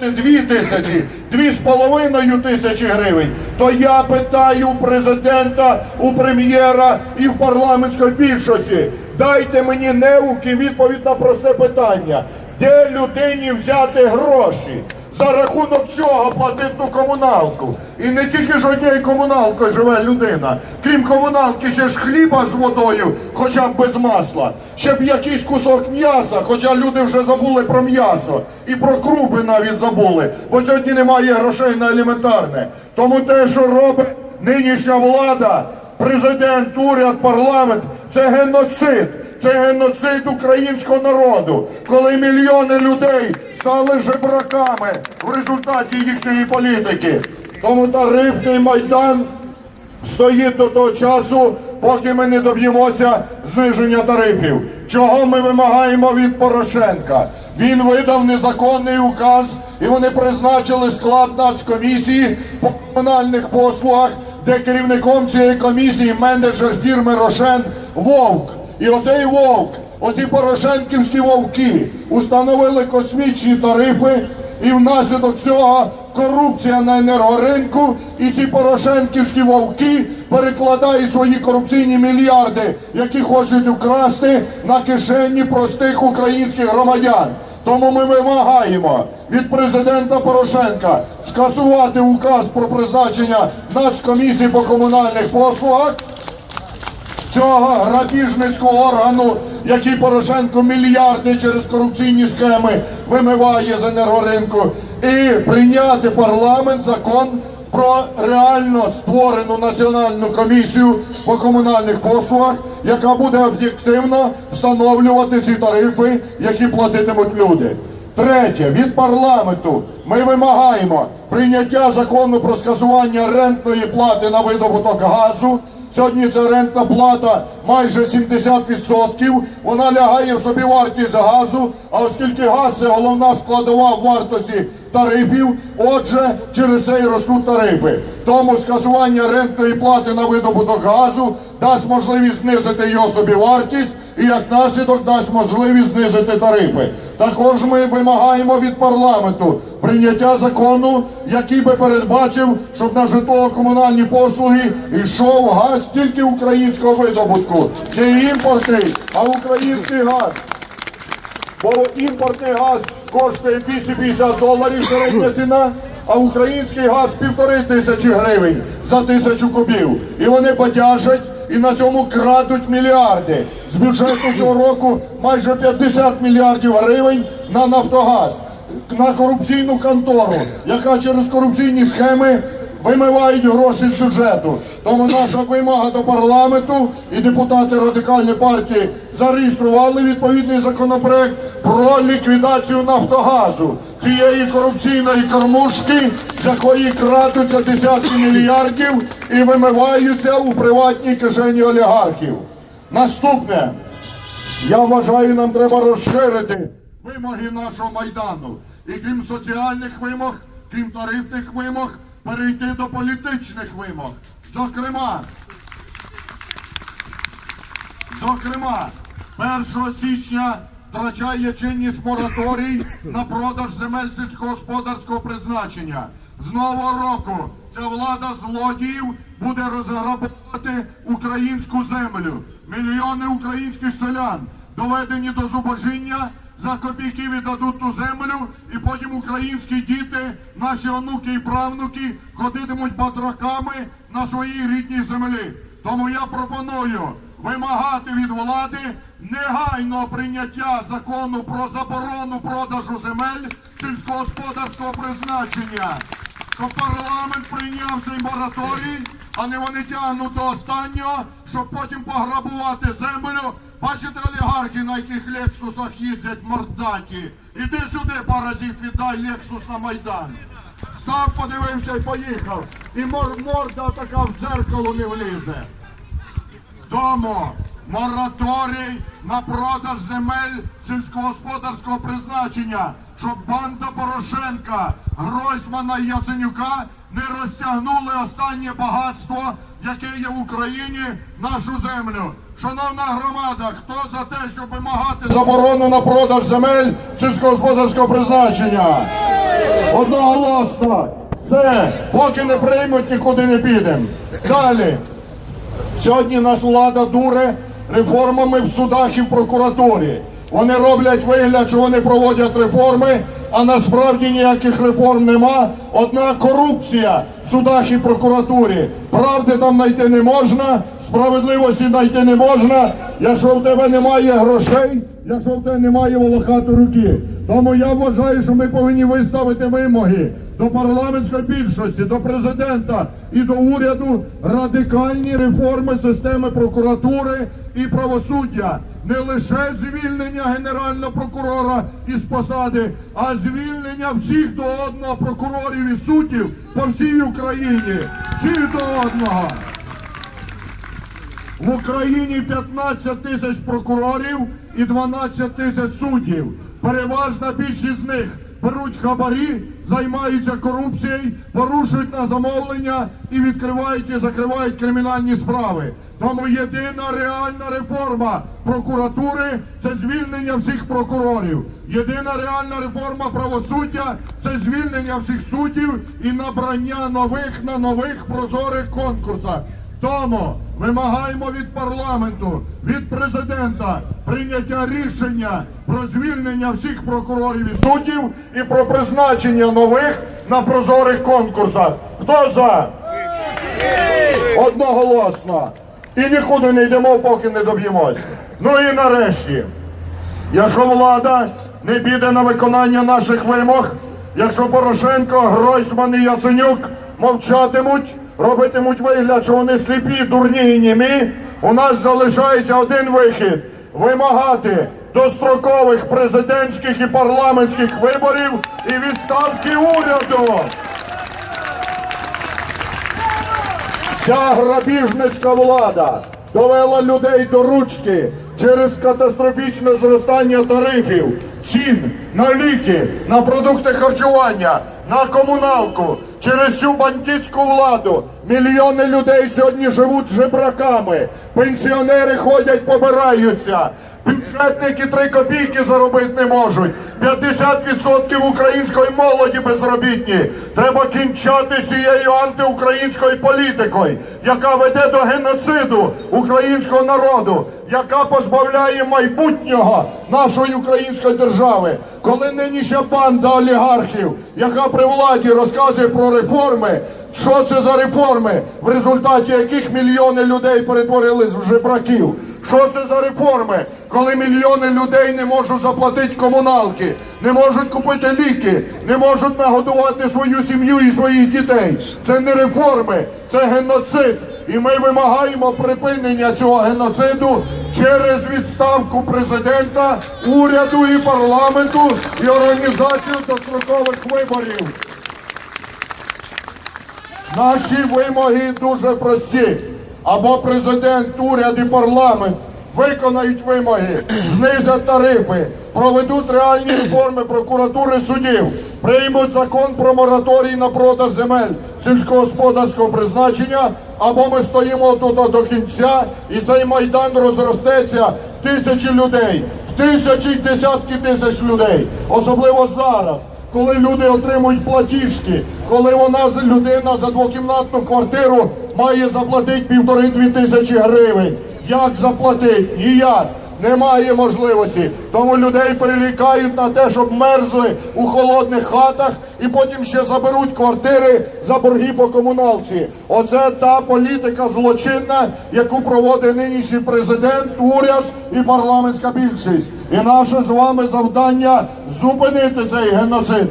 Дві тисячі, дві з половиною тисячі гривень, то я питаю у президента, у прем'єра і в парламентської більшості. Дайте мені неуки відповідь на просте питання. Де людині взяти гроші? За рахунок чого платити ту комуналку? І не тільки ж однією комуналкою живе людина. Крім комуналки, ще ж хліба з водою, хоча б без масла. Ще б якийсь кусок м'яса, хоча люди вже забули про м'ясо. І про крупи навіть забули. Бо сьогодні немає грошей на елементарне. Тому те, що робить нинішня влада, президент, уряд, парламент, це геноцид. Це геноцид українського народу, коли мільйони людей стали жебраками в результаті їхньої політики. Тому тарифний майдан стоїть до того часу, поки ми не доб'ємося зниження тарифів. Чого ми вимагаємо від Порошенка? Він видав незаконний указ, і вони призначили склад нацкомісії по комунальних послугах, де керівником цієї комісії менеджер фірми Рошен Вовк. І оцей вовк, оці порошенківські вовки установили космічні тарифи, і внаслідок цього корупція на енергоринку, і ці порошенківські вовки перекладають свої корупційні мільярди, які хочуть вкрасти на кишені простих українських громадян. Тому ми вимагаємо від президента Порошенка скасувати указ про призначення Нацкомісії по комунальних послугах цього грабіжницького органу, який Порошенко мільярди через корупційні схеми вимиває з енергоринку, і прийняти парламент закон про реально створену національну комісію по комунальних послугах, яка буде об'єктивно встановлювати ці тарифи, які платитимуть люди. Третє, від парламенту ми вимагаємо прийняття закону про скасування рентної плати на видобуток газу. Сьогодні ця рентна плата майже 70%. Вона лягає в собівартість газу. А оскільки газ це головна складова вартості тарифів, отже, через це і ростуть тарифи. Тому скасування рентної плати на видобуток газу дасть можливість знизити його собівартість і як наслідок дасть можливість знизити тарифи. Також ми вимагаємо від парламенту прийняття закону, який би передбачив, щоб на житлово-комунальні послуги йшов газ тільки українського видобутку, не імпортний, а український газ. Бо імпортний газ коштує 250 доларів середня ціна, а український газ півтори тисячі гривень за тисячу кубів. І вони бадяжать і на цьому крадуть мільярди. З бюджету цього року майже 50 мільярдів гривень на Нафтогаз, на корупційну контору, яка через корупційні схеми вимивають гроші з бюджету. Тому наша вимога до парламенту і депутати радикальної партії зареєстрували відповідний законопроект про ліквідацію Нафтогазу. Цієї корупційної кормушки, з якої крадуться десятки мільярдів і вимиваються у приватній кишені олігархів. Наступне, я вважаю, нам треба розширити вимоги нашого майдану. І крім соціальних вимог, крім тарифних вимог, перейти до політичних вимог. Зокрема, зокрема, 1 січня втрачає чинність мораторій на продаж земель сільськогосподарського призначення. З нового року ця влада злодіїв буде розграбувати українську землю. Мільйони українських селян доведені до зубожіння, за копійки віддадуть ту землю, і потім українські діти, наші онуки і правнуки ходитимуть батраками на своїй рідній землі. Тому я пропоную вимагати від влади негайного прийняття закону про заборону продажу земель сільськогосподарського призначення. Щоб парламент прийняв цей мораторій, а не вони тягнуть до останнього, щоб потім пограбувати землю. Бачите олігархи, на яких лексусах їздять мордаті. Іди сюди, паразит, віддай лексус на майдан. Став, подивився і поїхав. І мор- морда така в дзеркало не влізе. Тому мораторій на продаж земель сільськогосподарського призначення, щоб банда Порошенка, Гройсмана і Яценюка не розтягнули останнє багатство, яке є в Україні, нашу землю. Шановна громада, хто за те, щоб вимагати заборону на продаж земель сільськогосподарського призначення? Одноголосно. Все, поки не приймуть, нікуди не підемо. Далі. Сьогодні нас влада дуре реформами в судах і в прокуратурі. Вони роблять вигляд, що вони проводять реформи, а насправді ніяких реформ нема. Одна корупція в судах і прокуратурі. Правди там знайти не можна, справедливості знайти не можна, якщо в тебе немає грошей, якщо в тебе немає волохати руки. Тому я вважаю, що ми повинні виставити вимоги до парламентської більшості, до президента і до уряду радикальні реформи системи прокуратури і правосуддя. Не лише звільнення генерального прокурора із посади, а звільнення всіх до одного прокурорів і суддів по всій Україні. Всіх до одного. В Україні 15 тисяч прокурорів і 12 тисяч суддів. Переважна більшість з них беруть хабарі, займаються корупцією, порушують на замовлення і відкривають і закривають кримінальні справи. Тому єдина реальна реформа прокуратури це звільнення всіх прокурорів. Єдина реальна реформа правосуддя це звільнення всіх суддів і набрання нових на нових прозорих конкурсах. Тому вимагаємо від парламенту, від президента прийняття рішення про звільнення всіх прокурорів і суддів і про призначення нових на прозорих конкурсах. Хто за? Одноголосно. І нікуди не йдемо, поки не доб'ємось. Ну і нарешті. Якщо влада не піде на виконання наших вимог, якщо Порошенко, Гройсман і Яценюк мовчатимуть, робитимуть вигляд, що вони сліпі, дурні і німі, у нас залишається один вихід вимагати дострокових президентських і парламентських виборів і відставки уряду. Ця грабіжницька влада довела людей до ручки через катастрофічне зростання тарифів, цін на ліки, на продукти харчування, на комуналку. Через цю бандитську владу мільйони людей сьогодні живуть жебраками. Пенсіонери ходять, побираються. Бюджетники три копійки заробити не можуть. 50% української молоді безробітні. Треба кінчати цією антиукраїнською політикою, яка веде до геноциду українського народу, яка позбавляє майбутнього нашої української держави. Коли нинішня банда олігархів, яка при владі розказує про реформи, що це за реформи, в результаті яких мільйони людей перетворились в жебраків? Що це за реформи, коли мільйони людей не можуть заплатити комуналки, не можуть купити ліки, не можуть нагодувати свою сім'ю і своїх дітей? Це не реформи, це геноцид. І ми вимагаємо припинення цього геноциду через відставку президента, уряду і парламенту і організацію дострокових виборів. Наші вимоги дуже прості. Або президент, уряд і парламент виконають вимоги, знизять тарифи, проведуть реальні реформи прокуратури судів, приймуть закон про мораторій на продаж земель сільськогосподарського призначення, або ми стоїмо тут до кінця, і цей майдан розростеться в тисячі людей, в тисячі десятки тисяч людей, особливо зараз коли люди отримують платіжки, коли вона людина за двокімнатну квартиру має заплатити півтори-дві тисячі гривень. Як заплатить? Ніяк. Немає можливості. Тому людей перерікають на те, щоб мерзли у холодних хатах і потім ще заберуть квартири за борги по комуналці. Оце та політика злочинна, яку проводить нинішній президент, уряд і парламентська більшість. І наше з вами завдання зупинити цей геноцид.